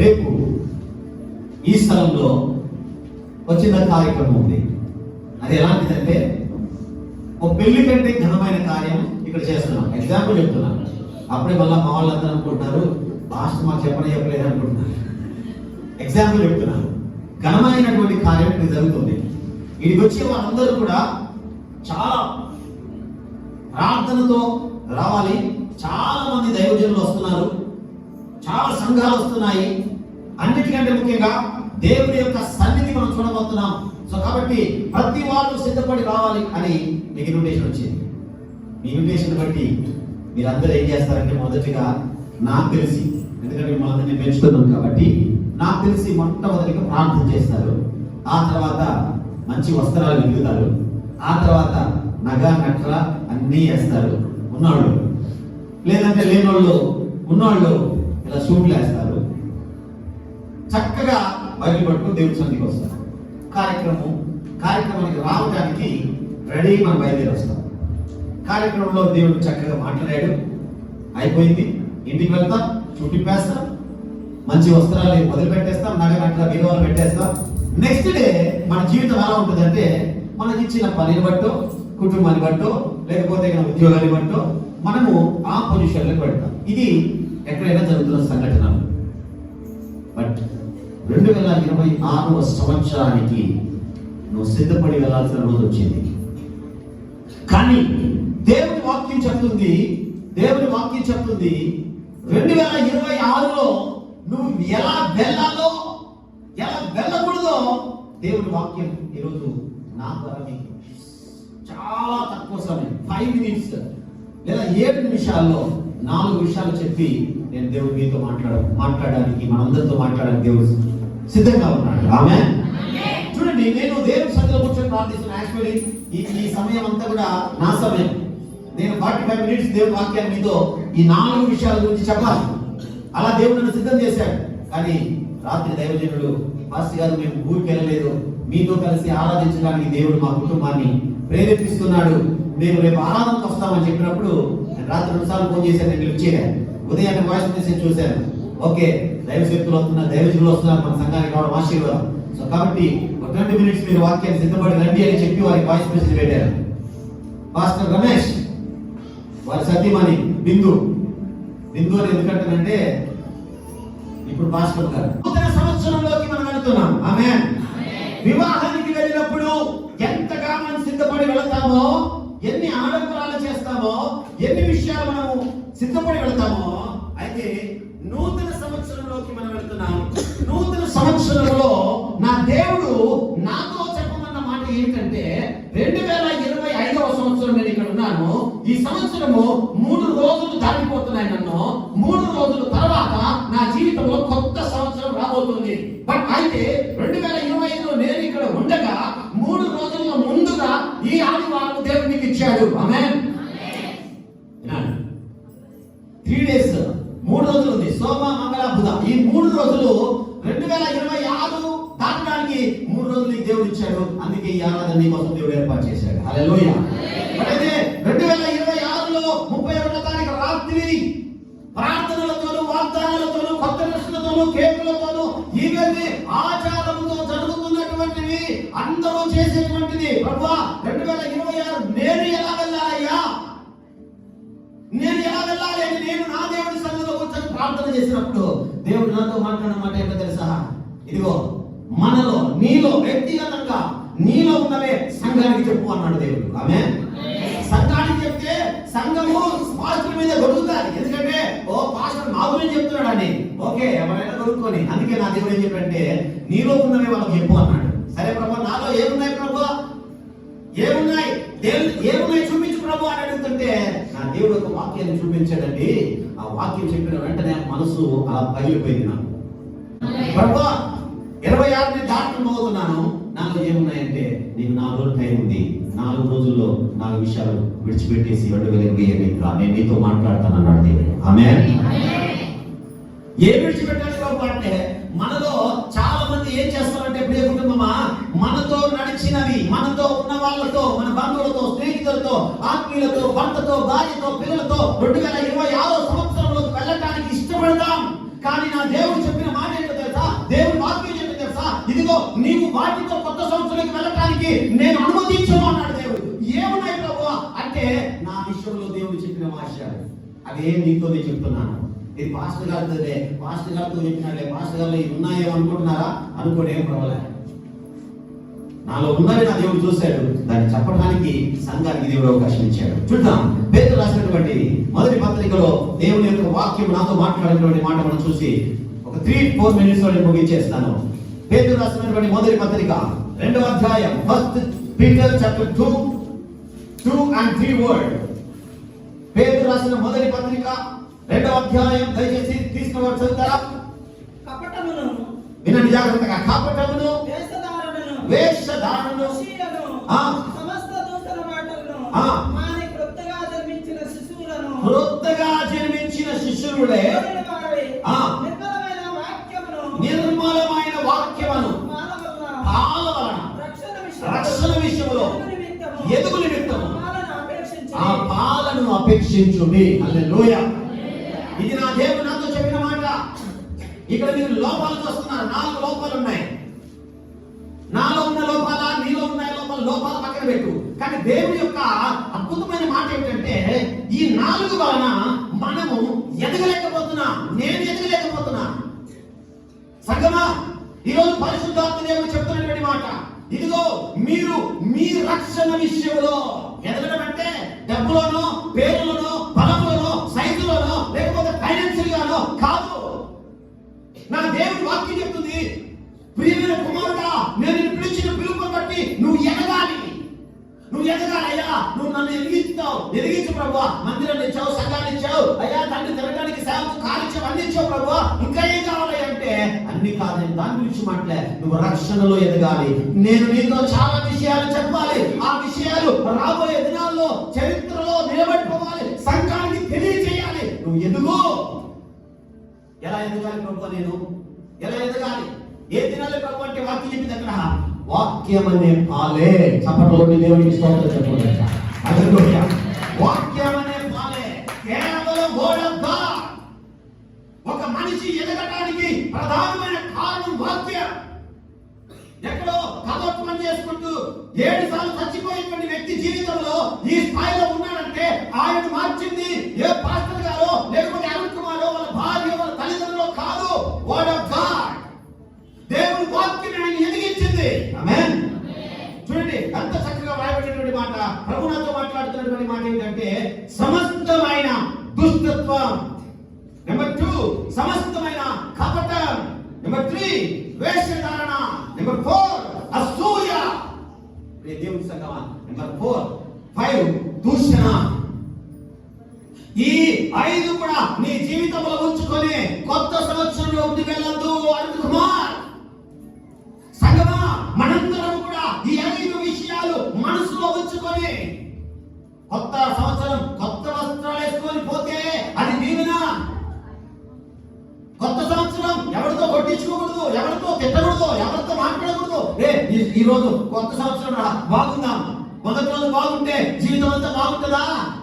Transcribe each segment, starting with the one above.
రేపు ఈ స్థలంలో వచ్చిన కార్యక్రమం ఉంది. అది ఎలాంటిదంటే ఒక పెళ్ళి కంటే ఘనమైన కార్యం ఇక్కడ చేస్తున్నాం. ఎగ్జాంపుల్ చెప్తున్నాను అప్పుడే మళ్ళీ మా వాళ్ళందరూ అనుకుంటున్నారు లాస్ట్ మాకు చెప్పనే చెప్పలేదు అనుకుంటున్నారు. ఎగ్జాంపుల్ చెప్తున్నాను ఘనమైనటువంటి కార్యం ఇక్కడ జరుగుతుంది. ఇక్కడికి వచ్చే వాళ్ళందరూ కూడా చాలా ప్రార్థనతో రావాలి. చాలా మంది దైవజనులు వస్తున్నారు. చాలా సంఘాలు వస్తున్నాయి. అన్నిటికంటే ముఖ్యంగా దేవుని యొక్క సన్నిధి మనం చూడబోతున్నాం. సో కాబట్టి ప్రతి వాళ్ళు సిద్ధపడి రావాలి అని మీకు ఇన్విటేషన్ వచ్చింది. మీ ఇన్విటేషన్ బట్టి మీరందరూ ఏం చేస్తారంటే మొదటిగా నాకు తెలిసి ఎందుకంటే మనందరినీ పెంచుతున్నాం కాబట్టి నాకు తెలిసి మొట్టమొదటిగా ప్రార్థన చేస్తారు. ఆ తర్వాత మంచి వస్త్రాలు ఎదుగుతారు ఆ తర్వాత నగ నట్ర అన్నీ వేస్తారు. ఉన్నాళ్ళు లేదంటే లేనోళ్ళు ఉన్నోళ్ళు ఇలా సూట్లు వేస్తారు. చక్కగా బయలు పట్టుకుని దేవుడి సన్నిధికి వస్తాం కార్యక్రమం కార్యక్రమానికి రావడానికి రెడీ మనం బయలుదేరి వస్తాం. కార్యక్రమంలో దేవుడు చక్కగా మాట్లాడాడు. అయిపోయింది. ఇంటికి వెళ్తాం చుట్టిపేస్తాం మంచి వస్త్రాలు వదిలిపెట్టేస్తాం నగ అట్లా విలువలు పెట్టేస్తాం. నెక్స్ట్ డే మన జీవితం ఎలా ఉంటుందంటే మనకి ఇచ్చిన పనిని బట్టో కుటుంబాన్ని బట్టో లేకపోతే ఉద్యోగాన్ని బట్టో మనము ఆ పొజిషన్లోకి పెడతాం ఇది ఎక్కడైనా జరుగుతున్న సంఘటన బట్ రెండు వేల ఇరవై ఆరవ సంవత్సరానికి నువ్వు సిద్ధపడి వెళ్ళాల్సిన రోజు వచ్చింది. కానీ దేవుని వాక్యం చెప్తుంది దేవుని వాక్యం చెప్తుంది రెండు వేల ఇరవై ఆరులో నువ్వు ఎలా వెళ్ళాలో ఎలా వెళ్ళకూడదో దేవుని వాక్యం ఈరోజు నా ద్వారా మీకు చాలా తక్కువ సమయం ఫైవ్ మినిట్స్ లేదా ఏడు నిమిషాల్లో నాలుగు విషయాలు చెప్పి నేను దేవుడు మీతో మాట్లాడ మాట్లాడడానికి మనందరితో మాట్లాడడానికి దేవుడు సిద్ధంగా ఉన్నాడు. ఆమె చూడండి నేను దేవుని సన్నిధిలో కూర్చొని ప్రార్థిస్తున్నాను యాక్చువల్లీ ఈ ఈ సమయం అంతా కూడా నా సమయం. నేను ఫార్టీ ఫైవ్ మినిట్స్ దేవుని వాక్యాన్ని మీతో ఈ నాలుగు విషయాల గురించి చెప్పాలి. అలా దేవుడు నన్ను సిద్ధం చేశాడు. కానీ రాత్రి దైవజనుడు మాస్టర్ గారు మేము ఊరికి వెళ్ళలేదు. మీతో కలిసి ఆరాధించడానికి దేవుడు మా కుటుంబాన్ని ప్రేరేపిస్తున్నాడు. మేము రేపు ఆరాధనకు వస్తామని చెప్పినప్పుడు రాత్రి రెండు సార్లు ఫోన్ చేశాను నేను లిఫ్ట్ చేయలేదు. ఉదయాన్నే వాయిస్ మెసేజ్ చూశాను ఓకే దైవ శక్తులు వస్తున్నారు దైవజనులు వస్తున్నారు మన సంఘానికి రావడం ఆశీర్వాదం. సో కాబట్టి ఒక ట్వంటీ మినిట్స్ మీరు వాక్యాన్ని సిద్ధపడి రండి అని చెప్పి వారికి వాయిస్ మెసేజ్ పెట్టారు. పాస్టర్ రమేష్ వారి సతీమణి బిందు. బిందు అని ఎందుకంటానంటే ఇప్పుడు పాస్టర్ గారు నూతన సంవత్సరంలోకి మనం వెళ్తున్నాం. ఆమె వివాహానికి వెళ్ళినప్పుడు ఎంతగా మనం సిద్ధపడి వెళతామో ఎన్ని ఆడంబరాలు చేస్తామో ఎన్ని సిద్ధపడి వెళ్తాము అయితే నూతన సంవత్సరంలోకి మనం వెళ్తున్నాం. నూతన సంవత్సరంలో నా దేవుడు త్రీ డేస్ మూడు రోజులు ఉంది. సోమ మంగళ బుధ. ఈ మూడు రోజులు రెండు వేల ఇరవై ఆరు దాటడానికి మూడు రోజులు నీకు దేవుడు ఇచ్చాడు. అందుకే ఈ ఆరాధన నీ కోసం దేవుడు ఏర్పాటు చేశాడు. హల్లెలూయా. అయితే రెండు వేల ఇరవై ఆరులో ముప్పై ఒకటో తారీఖు రాత్రి ప్రార్థనలతోను వాగ్దానాలతోను కొత్త ప్రశ్నలతోను కేకులతోను ఇవన్నీ ఆచారంతో జరుగుతున్నటువంటివి అందరూ చేసేటువంటిది. ప్రభా రెండు వేల ఇరవై ఆరు నేను ఎలా వెళ్ళాలయ్యా? నేను ఎలా వెళ్ళాలి? నేను నా దేవుడి సన్నిధిలో కూర్చొని ప్రార్థన చేసినప్పుడు దేవుడు నాతో మాట్లాడిన మాట ఏంటో తెలుసా? ఇదిగో మనలో నీలో వ్యక్తిగతంగా నీలో ఉన్నవే సంఘానికి చెప్పు అన్నాడు దేవుడు. ఆమె సంఘానికి చెప్తే సంఘము పాస్టర్ మీద దొరుకుతుంది ఎందుకంటే ఓ పాస్టర్ నా గురించి చెప్తున్నాడు అని ఓకే ఎవరైనా దొరుకుకొని అందుకే నా దేవుడు ఏం చెప్పంటే నీలో ఉన్నవే వాళ్ళకి చెప్పు అన్నాడు. సరే ప్రభు నాలో ఏమున్నాయి ప్రభు? ఏమున్నాయి? దేవుడు ఏమున్నాయి చూపించు ప్రభు అని అడుగుతుంటే దేవుడు ఒక వాక్యాన్ని చూపించాడండి ఆ వాక్యం చెప్పిన వెంటనే మనసు అలా పగిలిపోయింది నాకు. ప్రభు ఇరవై ఆరుని దాటకపోతున్నాను నాలో ఏమున్నాయంటే నీకు నాలుగు రోజులు టైం ఉంది. నాలుగు రోజుల్లో నాలుగు విషయాలు విడిచిపెట్టేసి రెండు వేల ఇరవై నేను నీతో మాట్లాడతాను అన్నాడు దేవుడు ఆమె ఏ విడిచిపెట్టాలి కుటుంబమా? మనతో నడిచినవి మనతో ఉన్న వాళ్ళతో మన బంధువులతో స్నేహితులతో ఆత్మీయులతో భర్తతో భార్యతో పిల్లలతో రెండు వేల ఇరవై ఆరో సంవత్సరంలో వెళ్ళటానికి ఇష్టపడతాం. కానీ నా దేవుడు చెప్పిన మాట ఏంటో ఇదిగో నీవు వాటితో కొత్త సంవత్సరానికి వెళ్ళటానికి నేను అనుమతించను అన్నాడు దేవుడు. ఏమున్నాయి ప్రభు అంటే నా విషయంలో దేవుడు చెప్పిన వాక్యాలు. అదే నీతోనే చెప్తున్నాను. ఇది పాస్టర్ గారితోనే పాస్టర్ గారితో చెప్పినట్లే పాస్టర్ గారు ఉన్నాయేమో అనుకుంటున్నారా? అనుకోడేం ప్రభలే నాలో ఉన్నది నా దేవుడు చూశాడు. దాన్ని చెప్పడానికి సంఘానికి దేవుడు అవకాశం ఇచ్చాడు. చూద్దాం. పేరు రాసినటువంటి మొదటి పత్రికలో దేవుని యొక్క వాక్యం నాతో మాట్లాడినటువంటి మాట మనం చూసి ఒక త్రీ ఫోర్ మినిట్స్లో నేను ముగించేస్తాను. పేరు రాసినటువంటి మొదటి పత్రిక రెండవ అధ్యాయం first Peter chapter two two and three word పేరు రాసిన మొదటి పత్రిక రెండవ అధ్యాయం దయచేసి తీసుకుని చదువుతారా? కపటమును వినండి జాగ్రత్తగా. కాపటమును వేషధారణను. సమస్త దూషణ మాటలను. మాని క్రొత్తగా జన్మించిన శిశువులను క్రొత్తగా జన్మించిన. నిర్మలమైన వాక్యమును నిర్మలమైన వాక్యమును. రక్షణ విషయంలో ఎదుగు నిమిత్తము ఆ పాలను అపేక్షించుడి. హల్లెలూయ. ఇది నా దేవుడు నాతో చెప్పిన మాట. ఇక్కడ మీరు లోపాలు చూస్తున్నారు. నాలుగు లోపాలు ఉన్నాయి. నాలో ఉన్న లోపాల నీలో ఉన్న లోపాల లోపాలు పక్కన పెట్టు. కానీ దేవుడి యొక్క అద్భుతమైన మాట ఏంటంటే ఈ నాలుగు వలన మనము ఎదగలేకపోతున్నా నేను ఎదగలేకపోతున్నా. సంగమా ఈరోజు పరిశుద్ధాత్మ దేవుడు చెప్తున్నటువంటి మాట. ఇదిగో మీరు మీ రక్షణ విషయంలో ఎదగడం అంటే డబ్బులోనో పేరులోనో బలంలోనో సైజులోనో లేకపోతే ఫైనాన్షియల్ గానో కాదు. నా దేవుడు వాక్యం చెప్తుంది ప్రియమైన కుమారుడా నేను పిలిచిన పిలుపు బట్టి నువ్వు ఎదగాలి. నువ్వు ఎదగాలి అయ్యా నువ్వు నన్ను ఎదిగిస్తావు. ఎదిగించు ప్రభు మందిరాన్ని ఇచ్చావు సంఘాన్ని ఇచ్చావు. అయ్యా తండ్రి తిరగడానికి సేవకు కాలిచ్చావు అన్ని ఇచ్చావు ప్రభు ఇంకా ఏం కావాలి అంటే అన్ని కాదు దాని గురించి మాట్లే నువ్వు రక్షణలో ఎదగాలి. నేను నీతో చాలా విషయాలు చెప్పాలి. ఆ విషయాలు రాబోయే దినాల్లో చరిత్రలో నిలబెట్టుకోవాలి. సంఘానికి తెలియజేయాలి. నువ్వు ఎదుగు. ఎలా ఎదగాలి ప్రభు నేను? ఎలా ఎదగాలి? ఏ దినాలే ప్రభు అంటే వాక్యం చెప్పింది అక్కడ వాక్యం అనే పాలే చప్పట్లోని దేవునికి స్తోత్రం చెప్పండి హల్లెలూయా. వాక్యం అనే పాలే. కేవలం ఓడబ్బ ఒక మనిషి ఎదగటానికి ప్రధానమైన కారణం వాక్యం. ఎక్కడో కథ పని చేసుకుంటూ ఏడు సార్లు చచ్చిపోయినటువంటి వ్యక్తి జీవితంలో ఈ స్థాయిలో ఉన్నాడంటే ఆయన మార్చింది ఏ ప్రభు నాతో మాట్లాడుతున్నటువంటి మాట ఏంటంటే సమస్తమైన దుష్టత్వం. నెంబర్ టూ సమస్తమైన కపటం. నెంబర్ త్రీ వేషధారణ. నెంబర్ ఫోర్ అసూయ. దేవుని సంగమా నెంబర్ ఫోర్ ఫైవ్ దూషణ. ఈ ఐదు కూడా నీ జీవితంలో ఉంచుకొని కొత్త రోజు కొత్త సంవత్సరం రా బాగుందాం. మొదటి రోజు బాగుంటే జీవితం అంతా బాగుంటుందా?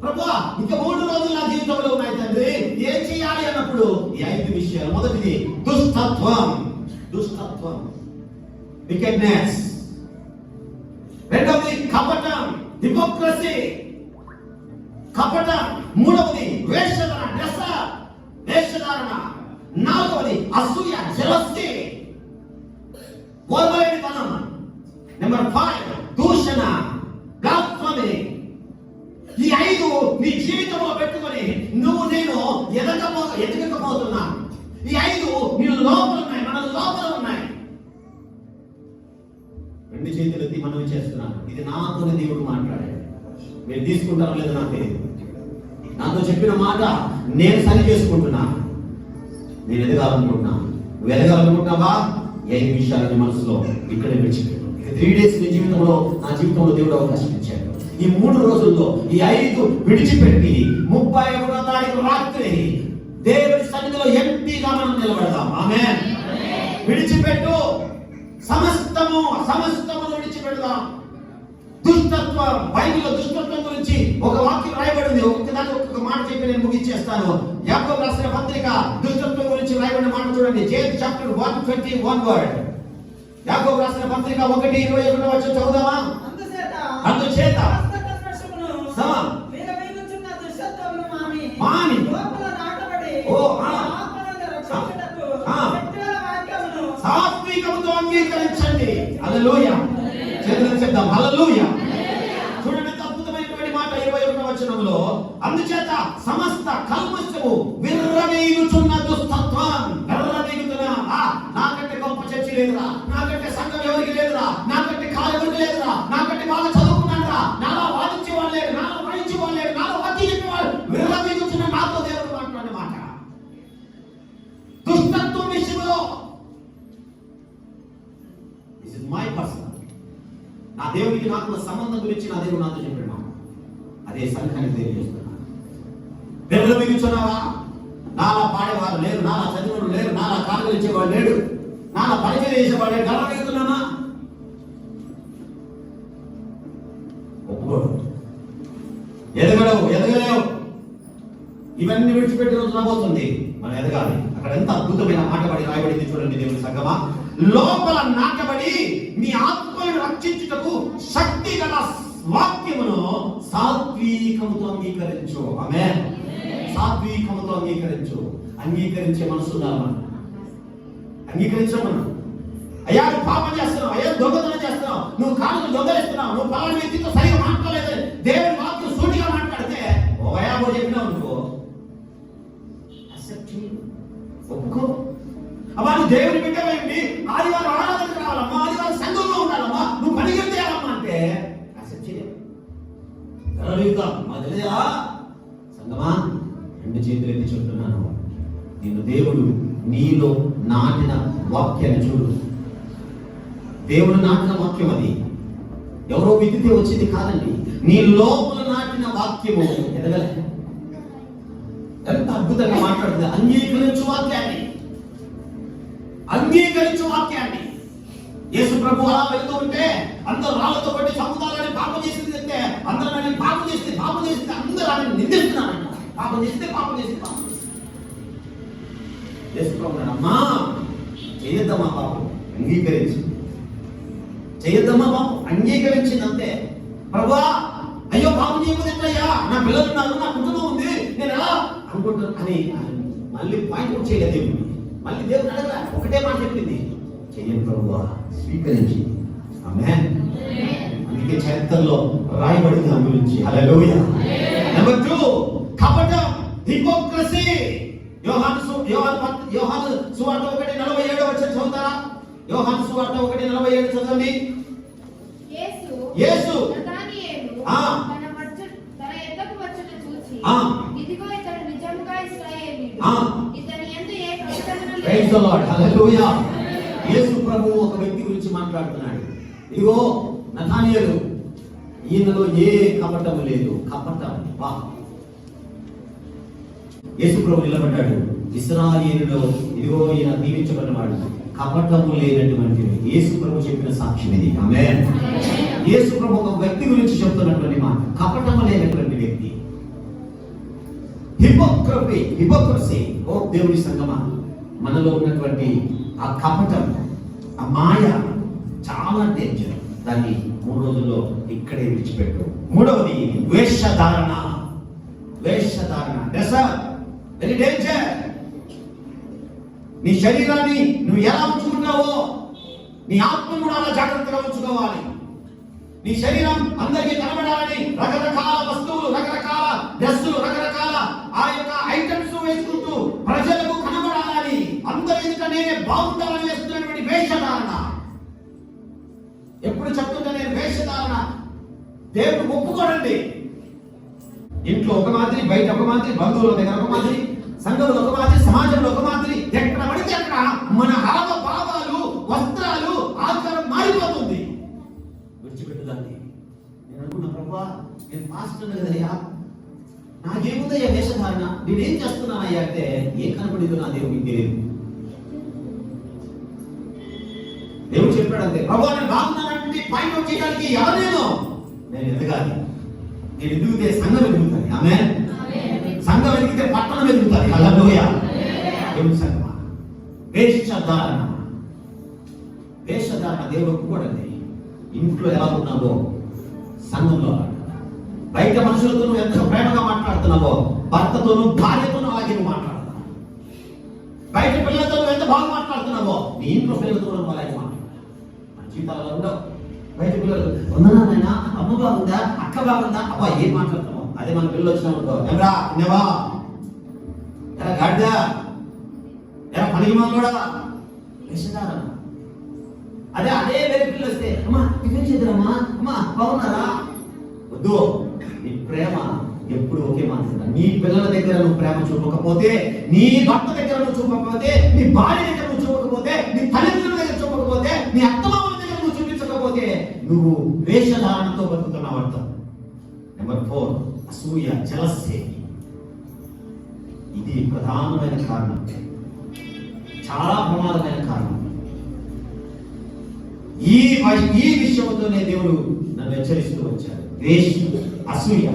ప్రభా ఇంకా మూడు రోజులు నా జీవితంలో ఉన్నాయి తండ్రి. ఏం చేయాలి అన్నప్పుడు? ఈ ఐదు విషయాలు. మొదటిది దుష్టత్వం. దుష్టత్వం. వికెట్నెస్ రెండవది కపటం. హిపోక్రసీ కపటం. మూడవది వేషం తీసుకుంటారో లేదో నాకు తెలియదు నాతో చెప్పిన మాట నేను సరి చేసుకుంటున్నా. నేను ఎదగాలనుకుంటున్నా. నువ్వు ఎదగాలనుకుంటున్నావా? ఐదు విషయాలని మనసులో ఇక్కడే విడిచిపెట్టు. త్రీ డేస్ నీ జీవితంలో నా జీవితంలో దేవుడు అవకాశం ఇచ్చాడు. ఈ మూడు రోజుల్లో ఈ ఐదు విడిచిపెట్టి ముప్పై ఒకటో తారీఖు రాత్రి దేవుడి సన్నిధిలో ఎంపీగా మనం నిలబడదాం. ఆమె విడిచిపెట్టు. సమస్తము సమస్తము విడిచిపెడదాం. దుష్టత్వం బైబిల్లో దుష్టత్వం గురించి ఒక వాక్యం రాయబడింది. ఒక్కొక్క దాన్ని ఒక్కొక్క మాట చెప్పి నేను ముగించేస్తాను. యాకోబు రాసిన పత్రిక దుష్టత్వం గురించి రాయబడిన మాట చూడండి. James chapter one twenty one word. యాకోబు రాసిన పత్రిక ఒకటి ఇరవై ఒకటి వచ్చి చదువుదామా? అందుచేత మాని, ఓ, సాత్వికముతో అంగీకరించండి. హల్లెలూయా. చేతులు చెప్తాం హల్లెలూయా. చూడండి ఎంత అద్భుతమైనటువంటి మాట ఇరవై ఒకటి వచనంలో. అందుచేత సమస్త కల్మశము విర్రవీగుచున్న దుస్తత్వం విర్రవీగుతున్న ఆ, నాకంటే గొప్ప చర్చి లేదురా. నాకంటే సంఘం ఎవరికి లేదురా? నాకంటే కాలు ఎవరికి లేదురా? నాకంటే బాగా దేవునికి నాకున్న సంబంధం గురించి నా దేవుడు నాతో చెప్పాడు అదే సంఘానికి తెలియజేస్తున్నా దేవుడు మిగుచున్నావా నాలా పాడేవారు లేరు నాలా చదివేవాడు లేరు నాలా కాలు ఇచ్చేవాడు లేడు నాలా పరిచయం చేసేవాడు లేడు. గర్వగలుగుతున్నానా ఒప్పుకోడు. ఎదగడవు ఎదగలేవు. ఇవన్నీ విడిచిపెట్టి రోజు రాబోతుంది. మనం ఎదగాలి. అక్కడ ఎంత అద్భుతమైన మాట పడి రాయబడింది చూడండి దేవుని సంగమా లోపల నాటబడి మీ ఆత్మను రక్షించుటకు శక్తి గల వాక్యమును సాత్వికముతో అంగీకరించు. ఆమె సాత్వికముతో అంగీకరించు. అంగీకరించే మనసు మనం. అంగీకరించాం మనం. అయ్యా నువ్వు పాపం చేస్తున్నావు. అయ్యా దొంగతనం చేస్తున్నావు. నువ్వు కాళ్ళు దొంగలిస్తున్నావు. నువ్వు పాలన వ్యక్తితో సరిగా మాట్లాడలేదు. దేవుని వాక్యం సూటిగా మాట్లాడితే ఓ అయాబో చెప్పినావు నువ్వు. ఒప్పుకో. అమ్మా నువ్వు దేవుని నిన్ను దేవుడు నీలో నాటిన వాక్యాన్ని చూడు. దేవుడు నాటిన వాక్యం అది. ఎవరో విదితే వచ్చింది కాదండి. నీ లోపల నాటిన వాక్యము. ఎదగలే. ఎంత అద్భుతంగా మాట్లాడుతుంది. అంగీకరించు వాక్యాన్ని. అంగీకరించు వాక్యాన్ని. యేసు ప్రభు అలా వెళ్తూ ఉంటే అందరూ రాళ్ళతో పట్టి చంపుతారని పాపం చేసింది అంటే అందరూ నన్ను పాపం చేసింది పాపం చేసింది అందరూ ఆయన నిందిస్తున్నారంట. పాపం చేస్తే పాపం చేసింది పాపం చేసింది అమ్మా చేయొద్దమ్మా పాపం. అంగీకరించు చేయొద్దమ్మా పాపం. అంగీకరించింది ప్రభా అయ్యో పాపం చేయకపోతే ఎట్లయ్యా? నా పిల్లలు ఉన్నారు నా కుటుంబం ఉంది. నేను ఎలా అనుకుంటున్నాను అని మళ్ళీ పాయింట్ అవుట్ చేయలేదు దేవుడు. మళ్ళీ దేవుడు అడగల ఒకటే మాట చెప్పింది. చెయ్యండి ప్రభువా స్వీకరించి. ఆమె అందుకే చరిత్రలో రాయబడింది దాని గురించి. హల్లెలూయా. నెంబర్ టూ కపటం హిపోక్రసీ యోహాను సు- యోహాను యోహాను సువార్త ఒకటి నలభై ఏడు వచ్చి చదువుతారా? యోహాను సువార్త ఒకటి నలభై ఏడు చదవండి. యేసు యేసు! నతానియేలు ఆ. తన ఎద్దకు వచ్చుట చూసి ఆ. ఇదిగో ఇతడు నిజముగా ఆ. ఇతని యందు ఏ ప్రకటన praise the Lord hallelujah Yesu ప్రభు ఒక వ్యక్తి గురించి మాట్లాడుతున్నాడు. ఇదిగో నతానియలు ఈయనలో ఏ కపటము లేదు. కపటం వా యేసు ప్రభు నిలబడ్డాడు. ఇస్రాయేలులో ఇదిగో ఈయన దీవించబడినవాడు కపటము లేనటువంటి యేసు ప్రభు చెప్పిన సాక్ష్యం ఇది. ఆమె యేసు ప్రభు ఒక వ్యక్తి గురించి చెప్తున్నటువంటి మాట. కపటము లేనటువంటి వ్యక్తి. హిపోక్రఫీ హిపోక్రసీ ఓ దేవుడి సంగమా. మనలో ఉన్నటువంటి ఆ కపటం ఆ మాయ చాలా డేంజర్ దాన్ని మూడు రోజుల్లో ఇక్కడే విడిచిపెట్టు. మూడవది వేషధారణ. వేషధారణ. దశ వెరీ డేంజర్ నీ శరీరాన్ని నువ్వు ఎలా ఉంచుకుంటావో నీ ఆత్మ కూడా అలా జాగ్రత్తగా ఉంచుకోవాలి. నీ శరీరం అందరికీ కనబడాలని రకరకాల వస్తువులు రకరకాల డ్రెస్సులు రకరకాల ఆ యొక్క ఐటమ్స్ వేసుకుంటూ ప్రజలకు కనబడాలని అందరి ఎదుట నేనే బాగుండాలని వేస్తున్నటువంటి వేషధారణ. ఎప్పుడు చెప్తుంటే నేను వేషధారణ. దేవుడు ఒప్పుకోడండి. ఇంట్లో ఒక మాదిరి బయట ఒక మాదిరి బంధువుల దగ్గర ఒక మాదిరి సంఘంలో ఒక మాదిరి సమాజంలో ఒక మాదిరి ఎక్కడ పడితే అక్కడ మన ఆవ భావాలు వస్త్రాలు ఆచారం మారిపోతుంది. విడిచిపెట్టుదాన్ని నేను అనుకున్న ప్రభా నేను మాస్టర్ కదయ్యా నాకేముందయ్యా వేషధారణ? నేనేం చేస్తున్నానయ్యా అంటే ఏం కనపడిందో నా దేవుడికి తెలియదు. దేవుడు చెప్పాడు అంతే ప్రభా నేను బాగున్నానంటే పాయింట్ అవుట్ చేయడానికి ఎవరు నేను నేను ఎదగాలి. నేను ఎదిగితే సంఘం ఎదుగుతుంది. ఆమె సంఘం ఎదిగితే పట్టణం ఎదుగుతుంది. అల్లలోయ దేవుని సంఘమా? వేషధారణ. వేషధారణ దేవుడు ఒప్పుకోడండి. ఇంట్లో ఎలా ఉన్నావో? సంఘంలో బయట మనుషులతో నువ్వు ఎంత ప్రేమగా మాట్లాడుతున్నావో? భర్తతోనూ భార్యతోనూ అలాగే నువ్వు మాట్లాడుతున్నావు. బయట పిల్లలతో నువ్వు ఎంత బాగా మాట్లాడుతున్నావో? నీ ఇంట్లో పిల్లలతో నువ్వు అలాగే మాట్లాడుతున్నావు. మన జీవితాలలో ఉండవు. బయట పిల్లలు ఉందనా నాయనా అమ్మ బాగుందా? అక్క బాగుందా? అబ్బా ఏం మాట్లాడతాము? అదే మన పిల్లలు వచ్చినప్పుడు ఎవరా నేవా ఎలా గాడిదా ఎలా పనికి కూడా. వేషధారణ అదే అదే వేరే పిల్లలు వస్తే అమ్మా టిఫిన్ చేద్దరమ్మా అమ్మా బాగున్నారా? వద్దు నీ ప్రేమ ఎప్పుడు ఒకే మాట నీ పిల్లల దగ్గర నువ్వు ప్రేమ చూపకపోతే నీ భర్త దగ్గర నువ్వు చూపకపోతే నీ భార్య దగ్గర నువ్వు చూపకపోతే నీ తల్లిదండ్రుల దగ్గర చూపకపోతే నీ అత్తమామల నువ్వు చూపించకపోతే నువ్వు వేషధారణతో బతుకుతున్నావు అర్థం. నెంబర్ ఫోర్ అసూయ జలస్సే ఇది ప్రధానమైన కారణం. చాలా ప్రమాదమైన కారణం. ఈ ఈ విషయంతోనే దేవుడు నన్ను హెచ్చరిస్తూ వచ్చాడు. ద్వేషం అసూయ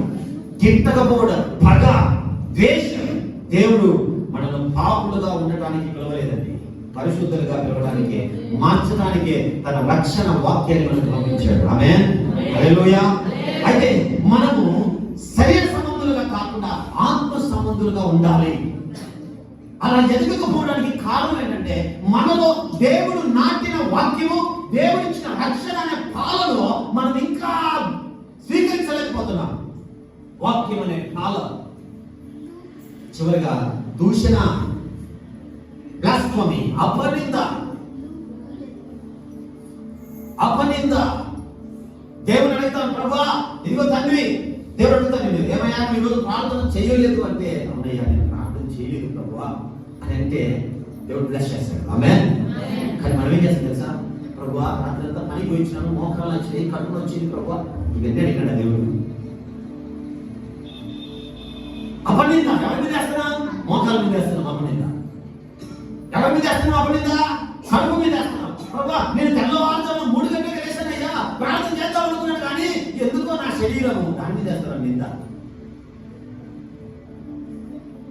గిట్టకపోవడం పగ ద్వేషం దేవుడు మనల్ని పాపులుగా ఉండటానికి పిలవలేదండి. పరిశుద్ధులుగా పిలవడానికి మార్చడానికే తన రక్షణ వాక్యాన్ని మనకు పంపించాడు. ఆమె అయితే మనము శరీర సంబంధులుగా కాకుండా ఆత్మ సంబంధులుగా ఉండాలి. అలా ఎదగకపోవడానికి కారణం ఏంటంటే మనలో దేవుడు నాటిన వాక్యము దేవుడిచ్చిన రక్షణ అనే పాలలో మనం ఇంకా స్వీకరించలేకపోతున్నాం. వాక్యం అనే పాల. చివరిగా దూషణ బ్లాస్ఫమీ అపనింద. అపనింద. దేవుని అడుగుతాను ప్రభా ఇదిగో తండ్రి దేవుడు అడుగుతాను నేను ఏమయ్యా ఈరోజు ప్రార్థన చేయలేదు? అంటే అవునయ్యా నేను ప్రార్థన చేయలేదు ప్రభా. అని అంటే దేవుడు బ్లెస్ చేస్తాడు. ఆమె కానీ మనం ఏం చేస్తాం తెలుసా? ప్రభా రాత్రి అంతా పనికి పోయించినాను మోకాలు వచ్చినాయి కడుపులు వచ్చింది ప్రభా. ఇవన్నీ అడిగాడు దేవుడు. అపనింద ఎవరి మీద వేస్తున్నాం మోకాల మీద వేస్తున్నాం అపనింద. మీద వేస్తున్నాం అపనింద కడుపు మీద వేస్తున్నాం ప్రభా నేను తెల్లవారుజాము మూడు గంటలకు వేసానయ్యా ప్రార్థన చేద్దాం అనుకున్నాను కానీ ఎందుకో నా శరీరం దాని మీద. వేస్తున్నాం నింద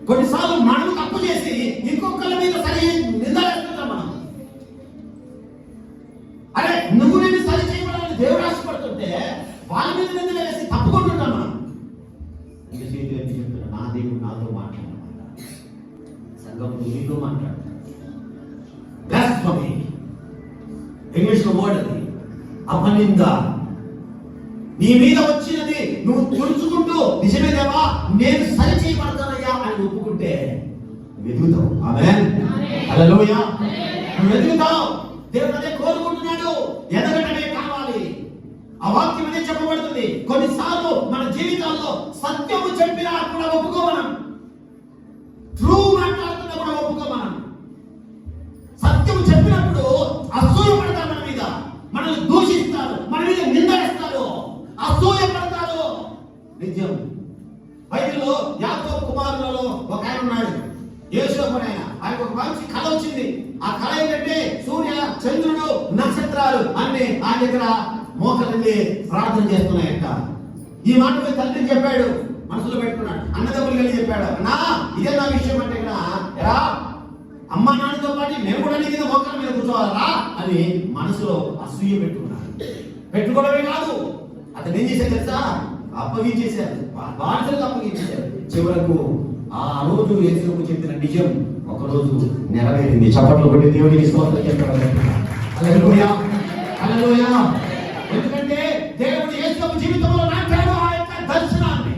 కొన్నిసార్లు మనం తప్పు చేసి ఇంకొకళ్ళ మీద సరి నింద అపనింద నీ మీద వచ్చినది నువ్వు తుడుచుకుంటూ నిజమే దేవా నేను సరి చేయబడతానయ్యా అని ఒప్పుకుంటే ఎదుగుతావు. ఆమె హల్లెలూయా. నువ్వు ఎదుగుతావు. దేవుడు అదే కోరుకుంటున్నాడు. ఎదగటమే కావాలి. ఆ వాక్యం అదే చెప్పబడుతుంది. కొన్నిసార్లు మన జీవితాల్లో సత్యము చెప్పినా కూడా ఒప్పుకో యేసోపు ఆయన ఆయనకు ఒక మంచి కళ వచ్చింది. ఆ కళ ఏంటంటే సూర్య చంద్రుడు నక్షత్రాలు అన్ని ఆయన దగ్గర మోకలింది ప్రార్థన చేస్తున్నాయట ఈ మాట మీ తల్లి చెప్పాడు. మనసులో పెట్టుకున్నాడు. అన్నదమ్ములు కలిగి చెప్పాడు. అన్నా ఇదే నా విషయం అంటే ఇక్కడ ఎరా అమ్మ నాన్నతో పాటు మేము కూడా నీ కింద మొక్కల మీద కూర్చోవాలా. అని మనసులో అసూయ పెట్టుకున్నాడు. పెట్టుకోవడమే కాదు అతను ఏం చేశాడు తెలుసా? అప్పగించేశారు బాధ్యతలు అప్పగించేశారు చివరకు ఆ రోజు యేసుకు చెప్పిన నిజం ఒక రోజు నెరవేరింది. చప్పట్లు కొట్టి దేవుడికి స్తోత్రం చెప్పడం ఎందుకంటే దేవుడు యేసు జీవితంలో నాటాడు ఆ యొక్క దర్శనాన్ని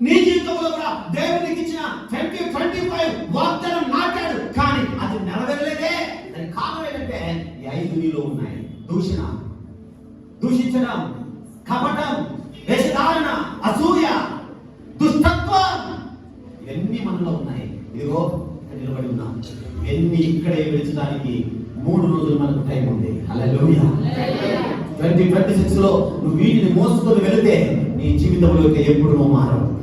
నీ జీవితంలో కూడా దేవునికి ఇచ్చిన ట్వంటీ ట్వంటీ ఫైవ్ వాగ్దానం నాటాడు. కానీ అది నెరవేరలేదే. దానికి కారణం ఏంటంటే ఈ ఐదు నీలో ఉన్నాయి. దూషణ దూషించడం కపటం వేషధారణ అసూయ దుష్టత్వం ఇవన్నీ మనలో ఉన్నాయి ఇదిగో ఇక్కడ నిలబడి ఉన్నాం ఇవన్నీ ఇక్కడే విడిచడానికి మూడు రోజులు మనకు టైం ఉంది అలా ట్వంటీ ట్వంటీ సిక్స్ లో నువ్వు వీటిని మోసుకొని వెళితే నీ జీవితంలో ఎప్పుడు నువ్వు మారవు.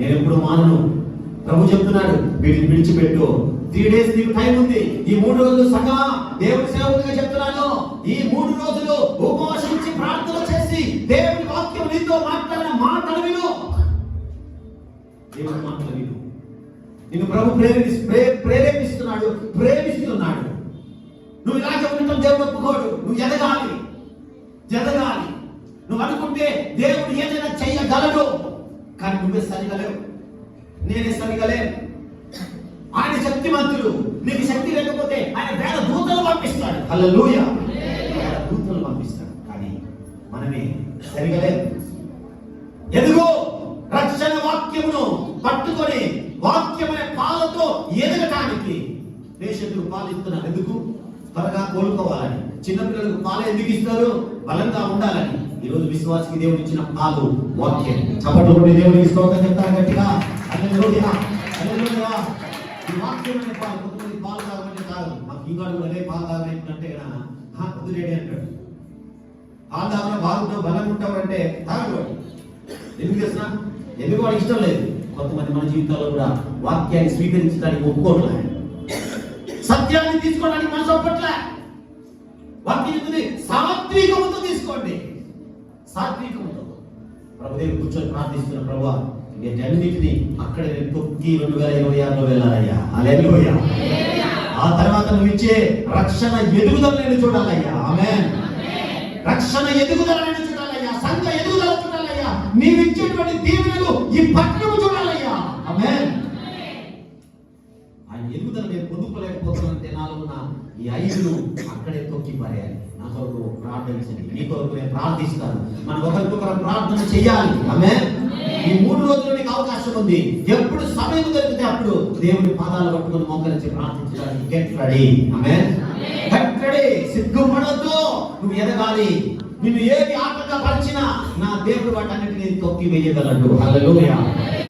నేను ఎప్పుడు మానను. ప్రభు చెప్తున్నాడు వీటిని విడిచిపెట్టు. త్రీ డేస్ నీకు టైం ఉంది. ఈ మూడు రోజులు సగా దేవుడి సేవకుడిగా చెప్తున్నాను. ఈ మూడు రోజులు ఉపవాసించి ప్రార్థన చేసి దేవుడి వాక్యం నీతో మాట్లాడిన మాటలు విను. దేవుడి మాటలు విను. నిన్ను ప్రభు ప్రేరేపి ప్రే- ప్రేరేపిస్తున్నాడు ప్రేమిస్తున్నాడు. నువ్వు ఇలాగే ఉండటం దేవుడు ఒప్పుకోడు. నువ్వు ఎదగాలి. జరగాలి. నువ్వు అనుకుంటే దేవుడు ఏదైనా చేయగలడు. కానీ నువ్వే సరిగలేవు నేనే సరిగా ఆయన శక్తిమంతుడు. నీకు శక్తి లేకపోతే ఆయన వేల దూతలు పంపిస్తాడు. అలా లూయ దూతలు పంపిస్తాడు. కానీ మనమే సరిగలేదు ఎదుగో రక్షణ వాక్యమును పట్టుకొని వాక్యమైన పాలతో ఎదగటానికి దేశతులు పాలిస్తున్నారు ఎందుకు? త్వరగా కోలుకోవాలని. చిన్నపిల్లలకు పాలు ఎందుకు ఇస్తారు? బలంగా ఉండాలని. ఈరోజు విశ్వాసకి దేవుడు ఇచ్చిన పాలు వాక్యం. చప్పట్లు కొట్టి దేవుడికి స్తోత్రం చెప్తారు గట్టిగా. హల్లెలూయా హల్లెలూయా. ఈ వాక్యమైన పాలు కొంతమంది పాలు తాగమంటే కాదు మాకు ఇంకా కూడా అదే పాలు తాగమంటే వదిలేడే అంటాడు. పాలు తాగడం బాగుంటావు బలంగా ఉంటావు అంటే తాగడు ఎందుకు చేస్తున్నా ఎందుకు వాడికి ఇష్టం లేదు? కొంతమంది మన జీవితాల్లో కూడా వాక్యాన్ని స్వీకరించడానికి ఒప్పుకోవట్లే. సత్యాన్ని తీసుకోవడానికి మనసు ఒప్పట్లే. వాక్యం చెప్తుంది సాత్వికముతో తీసుకోండి. సాత్వికముతో. ప్రభుదేవి కూర్చొని ప్రార్థిస్తున్న ప్రభు వీటన్నిటిని అక్కడ నేను తొక్కి రెండు వేల ఇరవై ఆరులో వెళ్ళాలయ్యా. అలెలుయ్యా ఆ తర్వాత నువ్వు ఇచ్చే రక్షణ ఎదుగుదల నేను చూడాలయ్యా. ఆమె రక్షణ ఎదుగుదల నేను చూడాలయ్యా. సంఘ ఎదుగుదల చూడాలయ్యా. నీవిచ్చేటువంటి దీవెనలు ఈ పట్టణము చూడాలయ్యా. ఎదుగుదల నేను పొందుకోలేకపోతున్నానంటే నాలో ఉన్న ఈ ఐదును అక్కడే తొక్కి పడేయాలి నా కొరకు ప్రార్థించండి నీ కొరకు నేను ప్రార్థిస్తాను. మనం ఒకరికొకరు ప్రార్థన చేయాలి. ఆమె ఈ మూడు రోజులు నీకు అవకాశం ఉంది. ఎప్పుడు సమయం దొరికితే అప్పుడు దేవుని పాదాలు పట్టుకుని మోకరించి ప్రార్థించడానికి గెట్ రెడీ ఆమె గెట్ రెడీ సిగ్గుపడద్దు. నువ్వు ఎదగాలి. నిన్ను ఏది ఆటంకపరిచినా నా దేవుడు వాటన్నిటిని తొక్కి వేయగలడు హల్లెలూయా.